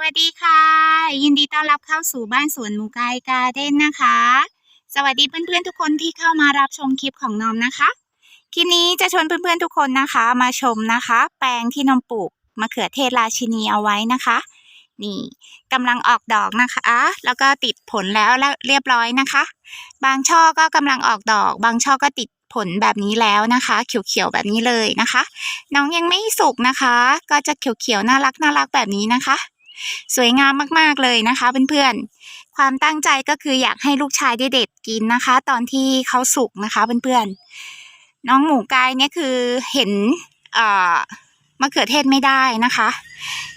วัสดีค่ะ ยินดีต้อนรับเข้าสู่บ้านสวนหมูกายการ์เด้นนะคะ สวัสดีเพื่อนๆทุกคนที่เข้ามารับชมคลิปของน้อมนะคะ คลิปนี้จะชวนเพื่อนๆทุกคนนะคะ มาชมนะคะ แปลงที่น้อมปลูกมะเขือเทศราชินีเอาไว้นะคะ นี่กำลังออกดอกนะคะ แล้วก็ติดผลแล้วแล้วเรียบร้อยนะคะ บางช่อก็กำลังออกดอก บางช่อก็ติดผลแบบนี้แล้วนะคะ เขียวๆแบบนี้เลยนะคะ น้องยังไม่สุกนะคะ ก็จะเขียวๆน่ารักน่ารักแบบนี้นะคะ สวยงามมากๆเลยนะคะเพื่อนๆ ความตั้งใจก็คืออยากให้ลูกชายได้เด็ดกินนะคะ ตอนที่เขาสุกนะคะเพื่อนๆ น้องหมูกายเนี่ยคือเห็นเอ่อมะเขือเทศไม่ได้นะคะ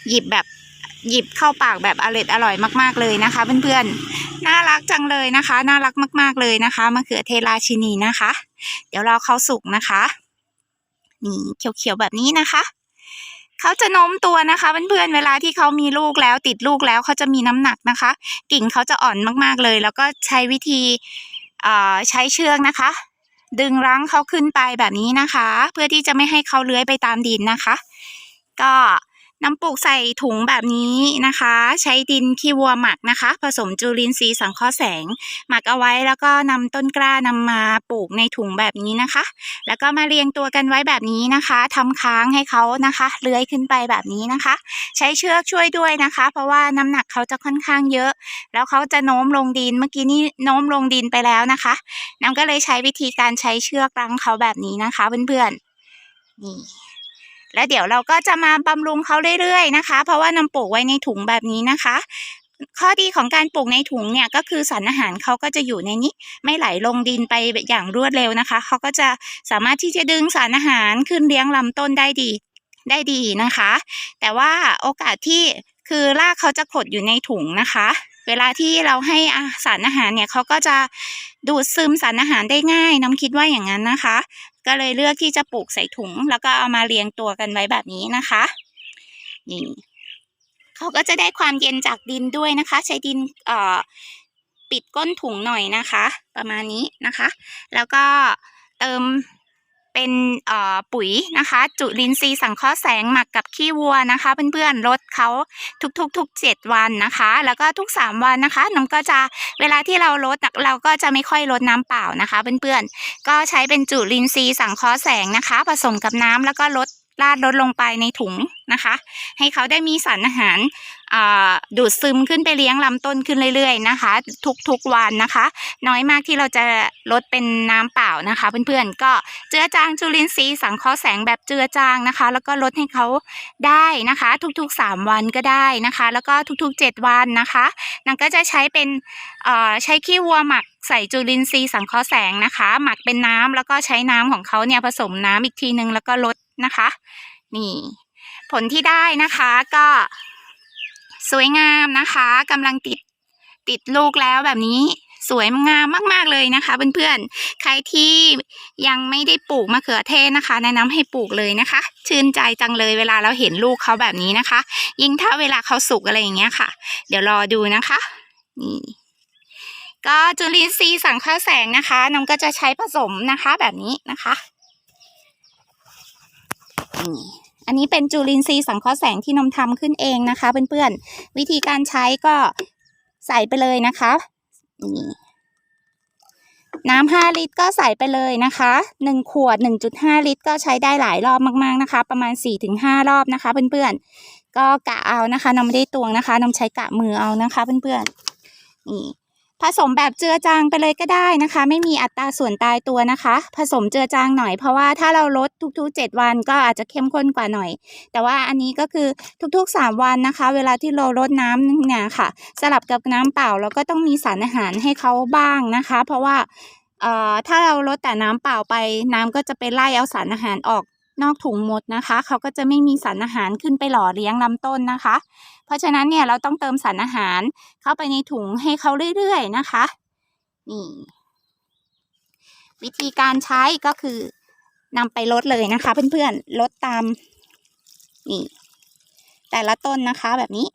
หยิบแบบหยิบเข้าปากแบบอร่อยอร่อยมาก ๆเลยนะคะ เพื่อนๆ น่ารักจังเลยนะคะ น่ารักมาก ๆเลยนะคะมะเขือเทศราชินีนะคะ เดี๋ยวรอเขาสุกนะคะ นี่เขียวๆแบบนี้นะคะ เขาจะโน้มตัวนะคะ เพื่อนๆเวลาที่เขามีลูกแล้วติดลูกแล้วเขาจะมีน้ำหนักนะคะ กิ่งเขาจะอ่อนมากๆเลย แล้วก็ใช้วิธีใช้เชือกนะคะ ดึงรั้งเขาขึ้นไปแบบนี้นะคะ เพื่อที่จะไม่ให้เขาเลื้อยไปตามดินนะคะ ก็ น้ำปลูกใส่ถุงแบบนี้นะคะ ใช้ดินขี้วัวหมักนะคะ ผสมจุลินทรีย์สังเคราะห์แสง หมักเอาไว้แล้วก็นำต้นกล้านำมาปลูกในถุงแบบนี้นะคะ แล้วก็มาเรียงตัวกันไว้แบบนี้นะคะทำค้างให้เขานะคะ เลื้อยขึ้นไปแบบนี้นะคะ ใช้เชือกช่วยด้วยนะคะ เพราะว่าน้ำหนักเขาจะค่อนข้างเยอะ แล้วเขาจะโน้มลงดินเมื่อกี้นี้โน้มลงดินไปแล้วนะคะน้ำก็เลยใช้วิธีการใช้เชือกรั้งเขาแบบนี้นะคะเพื่อนๆนี่ แล้วเดี๋ยวเราก็จะมาบำรุงเขาเรื่อยๆนะคะ เพราะว่านำปลูกไว้ในถุงแบบนี้นะคะ ข้อดีของการปลูกในถุงเนี่ยก็คือสารอาหารเขาก็จะอยู่ในนี้ ไม่ไหลลงดินไปอย่างรวดเร็วนะคะเขาก็จะสามารถที่จะดึงสารอาหารขึ้นเลี้ยงลำต้นได้ดีได้ดีนะคะ แต่ว่าโอกาสที่คือรากเขาจะขดอยู่ในถุงนะคะ เวลาที่เราให้อาสารอาหารเนี่ยเขาก็จะดูดซึมสารอาหารได้ง่าย น้ำคิดว่าอย่างนั้นนะคะ ก็เลยเลือกที่จะปลูกใส่ถุง แล้วก็เอามาเรียงตัวกันไว้แบบนี้นะคะนี่เขาก็จะได้ความเย็นจากดินด้วยนะคะ ใช้ดินเอ่อปิดก้นถุงหน่อยนะคะ ประมาณนี้นะคะ แล้วก็เติม เป็นปุ๋ยนะคะ จุลินทรีย์สังเคราะห์แสงหมักกับขี้วัวนะคะ เพื่อนๆลดเขาทุกๆทุกเจ็ดวันนะคะ แล้วก็ทุกสามวันนะคะน้ำก็จะเวลาที่เราลดเราก็จะไม่ค่อยลดน้ำเปล่านะคะ เพื่อนๆก็ใช้เป็นจุลินทรีย์สังเคราะห์แสงนะคะ ผสมกับน้ำแล้วก็ลด ราดลดลงไปในถุงนะคะ ให้เขาได้มีสารอาหารดูดซึมขึ้นไปเลี้ยงลำต้นขึ้นเรื่อยๆนะคะ ทุกๆวันนะคะ น้อยมากที่เราจะลดเป็นน้ำเปล่านะคะ เพื่อนๆก็เจือจางจุลินทรีย์สังเคราะห์แสงแบบเจือจางนะคะ แล้วก็ลดให้เขาได้นะคะ ทุกๆ 3 วันก็ได้นะคะ แล้วก็ทุกๆ 7 วันนะคะนางก็จะใช้เป็นใช้ขี้วัวหมักใส่จุลินทรีย์สังเคราะห์แสงนะคะ หมักเป็นน้ำแล้วก็ใช้น้ำของเขาเนี่ยผสมน้ำอีกทีนึงแล้วก็ลด นะคะ นี่ผลที่ได้นะคะก็สวยงามนะคะกำลังติดติดลูกแล้วแบบนี้สวยงามมาก ๆ เลยนะคะเพื่อนๆ ใครที่ยังไม่ได้ปลูกมะเขือเทศนะคะ แนะนำให้ปลูกเลยนะคะ ชื่นใจจังเลยเวลาเราเห็นลูกเขาแบบนี้นะคะ ยิ่งถ้าเวลาเขาสุกอะไรอย่างเงี้ยค่ะ เดี๋ยวรอดูนะคะนี่ก็จุลินทรีย์สังเคราะห์แสงนะคะน้องก็จะใช้ผสมนะคะแบบนี้นะคะ นี่อันนี้เป็นจุลินทรีย์สังเคราะห์แสงที่นมทำขึ้นเองนะคะ เพื่อนๆ วิธีการใช้ก็ใส่ไปเลยนะคะนี่น้ำห้าลิตรก็ใส่ไปเลยนะคะหนึ่งขวดหนึ่งจุดห้าลิตร ก็ใช้ได้หลายรอบมากๆนะคะ ประมาณสี่ถึงห้ารอบนะคะ เพื่อนๆ ก็กะเอานะคะนมไม่ได้ตวงนะคะนมใช้กะมือเอานะคะ เพื่อนๆนี่ ผสมแบบเจือจางไปเลยก็ได้นะคะ ไม่มีอัตราส่วนตายตัวนะคะ ผสมเจือจางหน่อยเพราะว่าถ้าเราลดทุกๆ 7 วันก็อาจจะเข้มข้นกว่าหน่อย แต่ว่าอันนี้ก็คือทุกๆ 3 วันนะคะ เวลาที่เราลดน้ำเนี่ยค่ะ สลับกับน้ำเปล่าเราก็ต้องมีสารอาหารให้เขาบ้างนะคะ เพราะว่าเอ่อถ้าเราลดแต่น้ำเปล่าไปน้ำก็จะไปไล่เอาสารอาหารออก นอกถุงหมดนะคะ เขาก็จะไม่มีสารอาหารขึ้นไปหล่อเลี้ยงลำต้นนะคะ เพราะฉะนั้นเนี่ยเราต้องเติมสารอาหารเข้าไปในถุงให้เขาเรื่อยๆนะคะ นี่ วิธีการใช้ก็คือนำไปลดเลยนะคะ เพื่อนๆลดตาม นี่ แต่ละต้นนะคะแบบนี้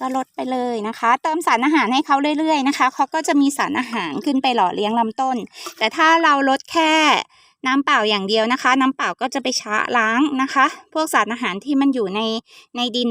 ก็ลดไปเลยนะคะ เติมสารอาหารให้เขาเรื่อยๆนะคะเขาก็จะมีสารอาหารขึ้นไปหล่อเลี้ยงลำต้น แต่ถ้าเราลดแค่ น้ำเปล่าอย่างเดียวนะคะ น้ำเปล่าก็จะไปช้าล้างนะคะ พวกสารอาหารที่มันอยู่ในในดิน